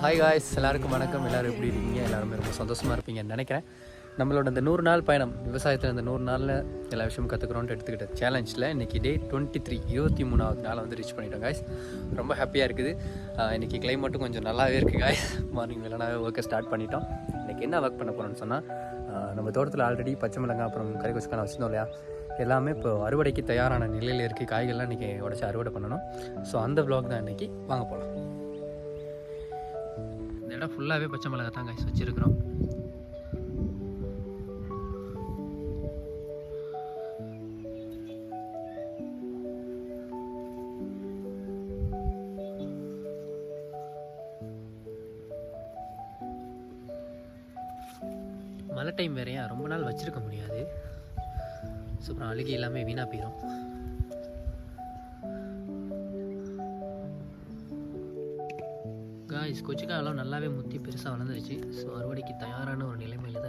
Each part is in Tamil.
ஹாய் காய்ஸ் எல்லாருக்கும் வணக்கம். எல்லாரும் எப்படி இருக்கீங்க? எல்லாருமே ரொம்ப சந்தோஷமாக இருப்பீங்கன்னு நினைக்கிறேன். நம்மளோட இந்த நூறு நாள் பயணம் விவசாயத்தில் இந்த நூறு நாளில் எல்லா விஷயமும் கற்றுக்கிறோன்ட்டு எடுத்துக்கிட்ட சேலஞ்சில் இன்றைக்கி டே டுவெண்ட்டி த்ரீ இருபத்தி மூணாவது நாள் வந்து ரீச் பண்ணிட்டோம் காய்ஸ் ரொம்ப ஹாப்பியாக இருக்குது. இன்றைக்கி கிளைமேட்டும் கொஞ்சம் நல்லாவே இருக்குது காய்ஸ் மார்னிங் வேலைனாவே ஒர்க்கை ஸ்டார்ட் பண்ணிட்டோம். இன்றைக்கி என்ன ஒர்க் பண்ண போகிறோம்னு சொன்னால் நம்ம தோட்டத்தில் ஆல்ரெடி பச்சை மிளகாய் அப்புறம் கறி கொச்சுக்கான வச்சுருந்தோம் இல்லையா? எல்லாமே இப்போ அறுவடைக்கு தயாரான நிலையில் இருக்குது காய்கள்லாம் இன்றைக்கி உடச்சி அறுவடை பண்ணணும். ஸோ அந்த ப்ளாக் தான் இன்றைக்கி வாங்க போகலாம் இந்த இடம் ஃபுல்லாகவே பச்சை மிளகா தான் காய்ச்சி வச்சுருக்குறோம். மழை டைம் வேறையா? ரொம்ப நாள் வச்சுருக்க முடியாது. ஸோ அப்புறம் அழுகி எல்லாமே வீணாக போயிடும் காய்ஸ் கொச்சிக்காயெல்லாம் நல்லாவே முத்தி பெருசாக வளர்ந்துருச்சு. ஸோ அறுவடைக்கு தயாரான ஒரு நிலைமையில் தான்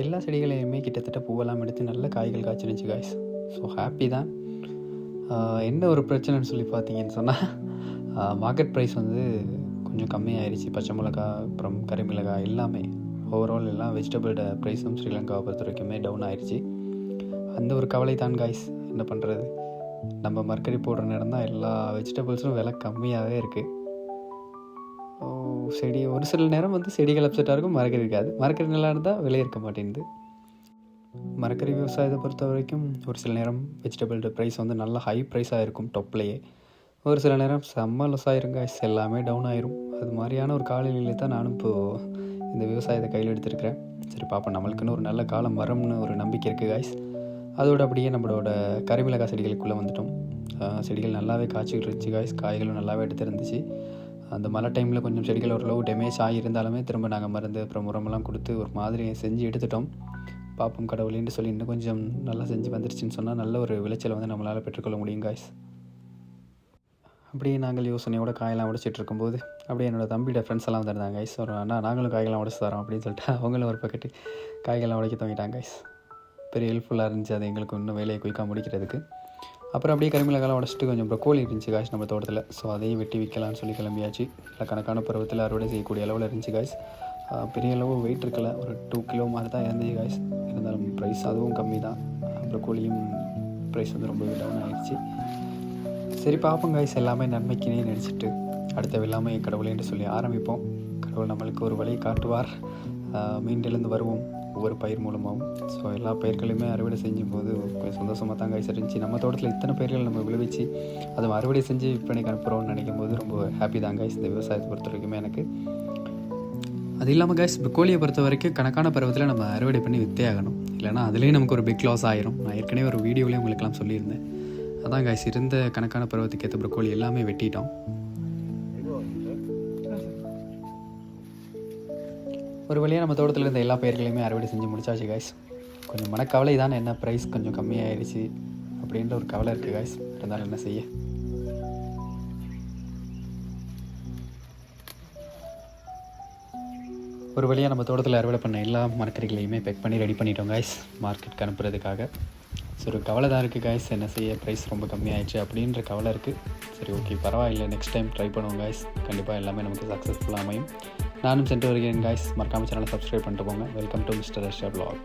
எல்லா செடிகளையுமே கிட்டத்தட்ட பூவெல்லாம் எடுத்து நல்ல காய்கள் காய்ச்சிருந்துச்சு காய்ஸ் ஸோ ஹாப்பி தான். என்ன ஒரு பிரச்சனைன்னு சொல்லி பார்த்தீங்கன்னு சொன்னால் மார்க்கெட் ப்ரைஸ் வந்து கொஞ்சம் கம்மியாயிருச்சு. பச்சை மிளகாய் அப்புறம் கறிமிளகாய் எல்லாமே. ஓவரால் எல்லாம் வெஜிடபிளோட ப்ரைஸும் ஸ்ரீலங்காவை பொறுத்த வரைக்குமே டவுன் ஆயிடுச்சு அந்த ஒரு கவலை தான் காய்ஸ் என்ன பண்ணுறது நம்ம மர்க்கரி போடுற நேரம் தான் எல்லா வெஜிடபிள்ஸும் விலை கம்மியாகவே இருக்குது செடி. ஒரு சில நேரம் வந்து செடிகள் அப்செட்டாக இருக்கும் மரக்கறி இருக்காது. மரக்கறி நல்லா இருந்தால் விலை இருக்க மாட்டேங்குது. மரக்கறி விவசாயத்தை பொறுத்த வரைக்கும் ஒரு சில நேரம் வெஜிடபிள் ப்ரைஸ் வந்து நல்ல ஹை ப்ரைஸாக இருக்கும் டொப்லேயே ஒரு சில நேரம் செம்ம லொஸ் ஆயிரும் எல்லாமே டவுன் ஆயிரும். அது மாதிரியான ஒரு காலநிலையில் தான் நானும் இப்போது இந்த விவசாயத்தை கையில் எடுத்திருக்கிறேன். சரி பார்ப்போம் நம்மளுக்குன்னு ஒரு நல்ல காலம் வரும்னு ஒரு நம்பிக்கை இருக்குது காய்ஸ் அதோட அப்படியே நம்மளோட கறிமிளகா செடிகளுக்குள்ளே வந்துட்டோம். செடிகள் நல்லாவே காய்ச்சிக்கிட்டு இருந்துச்சு காய்ஸ் காய்களும் நல்லாவே எடுத்துருந்துச்சு அந்த மழை டைமில் கொஞ்சம் செடிகள் ஓரளவு டேமேஜ் ஆகியிருந்தாலுமே திரும்ப நாங்கள் மருந்து அப்புறம் உரமெல்லாம் கொடுத்து ஒரு மாதிரி செஞ்சு எடுத்துட்டோம். பாப்போம் கடவுளின்னு சொல்லி இன்னும் கொஞ்சம் நல்லா செஞ்சு வந்துருச்சுன்னு சொன்னால் நல்ல ஒரு விளைச்சலை வந்து நம்மளால் பெற்றுக்கொள்ள முடியும் காய்ஸ் அப்படியே நாங்கள் யோசனையோட காயெல்லாம் உடைச்சிட்டு இருக்கும்போது அப்படியே என்னோட தம்பியோட ஃப்ரெண்ட்ஸ் எல்லாம் வந்திருந்தாங்க கைஸ் ஒரு அண்ணா நாங்களும் காய்கெல்லாம் உடைச்சு தரோம் அப்படின்னு சொல்லிட்டு அவங்களும் ஒரு பக்கெட்டு காய்கெல்லாம் உடைக்க தொங்கிட்டாங்க கைஸ் பெரிய ஹெல்ப்ஃபுல்லாக இருந்துச்சு. அது எங்களுக்கு இன்னும் வேலையை குயிக்காக முடிக்கிறதுக்கு. அப்புறம் அப்படியே கருமிளகாலாம் உடச்சிட்டு கொஞ்சம் ப்ரொக்கோலி இருந்துச்சு காய்ஸ் நம்ம தோட்டத்தில். ஸோ அதையும் வெட்டி விற்கலாம்னு சொல்லி கிளம்பியாச்சு. இல்லை கணக்கான பருவத்தில் அறுவடை செய்யக்கூடிய அளவில் இருந்துச்சு காய்ஸ் பெரிய அளவு வெயிட் இருக்கல. ஒரு டூ கிலோ மாதிரி தான் இருந்துச்சு காய்ஸ் இருந்தாலும் ப்ரைஸ் அதுவும் கம்மி தான் ப்ரொக்கோலியும் ப்ரைஸ் வந்து ரொம்ப டவுன் ஆகிடுச்சு சரி பார்ப்போம் காய்ஸ் எல்லாமே நன்மைக்குனே நினச்சிட்டு அடுத்த வெள்ளாமை கடவுளேன்னு சொல்லி ஆரம்பிப்போம். கடவுள் நம்மளுக்கு ஒரு வழி காட்டுவார். மீண்டெழுந்து வருவோம். ஒவ்வொரு பயிர் மூலமாகவும் ஸோ எல்லா பயிர்களையுமே அறுவடை செஞ்சும் போது கொஞ்சம் சந்தோஷமாக தாங்க இருந்துச்சு. நம்ம தோட்டத்தில் இத்தனை பயிர்கள் நம்ம விளைவிச்சு அதை அறுவடை செஞ்சு விற்பனைக்கு அனுப்புகிறோம்னு நினைக்கும் போது ரொம்ப ஹாப்பி தாங்க இந்த விவசாயத்தை பொறுத்த வரைக்குமே எனக்கு. அது இல்லாமல் காய்ஸ் கோழியை பொறுத்த வரைக்கும் கணக்கான பருவத்தில் நம்ம அறுவடை பண்ணி வித்தே ஆகணும். இல்லைனா அதுலேயும் நமக்கு ஒரு பிக் லாஸ் ஆயிரும். நான் ஏற்கனவே ஒரு வீடியோலேயே உங்களுக்கெல்லாம் சொல்லியிருந்தேன். அதான் காய்ஸ் இருந்த கணக்கான பருவத்துக்கு ஏற்ற ப்ரொக்கோலி எல்லாமே வெட்டிட்டோம். ஒரு வழியாக நம்ம தோட்டத்தில் இருந்த எல்லா பயிர்களையுமே அறுவடை செஞ்சு முடிச்சாச்சு காய்ஸ் கொஞ்சம் மனக்கவலை தான் என்ன ப்ரைஸ் கொஞ்சம் கம்மியாயிருச்சு அப்படின்ற ஒரு கவலை இருக்குது காய்ஸ் இருந்தாலும் என்ன செய்ய? ஒரு வழியாக நம்ம தோட்டத்தில் அறுவடை பண்ண எல்லா மரக்கறிகளையுமே பேக் பண்ணி ரெடி பண்ணிட்டோம் காய்ஸ் மார்க்கெட்டுக்கு அனுப்புறதுக்காக. ஸோ ஒரு கவலை தான் இருக்குது காய்ஸ் என்ன செய்ய? ப்ரைஸ் ரொம்ப கம்மியாயிடுச்சு அப்படின்ற கவலை இருக்குது சரி ஓகே பரவாயில்லை. நெக்ஸ்ட் டைம் ட்ரை பண்ணுவோம் காய்ஸ் கண்டிப்பாக எல்லாமே நமக்கு சக்ஸஸ்ஃபுல்லாக அமையும். நானும் சென்று வருகிறேன் காய்ஸ் மறக்காமல் சேனலை சப்ஸ்கிரைப் பண்ணிட்டு போங்க. Welcome to mister Russia blog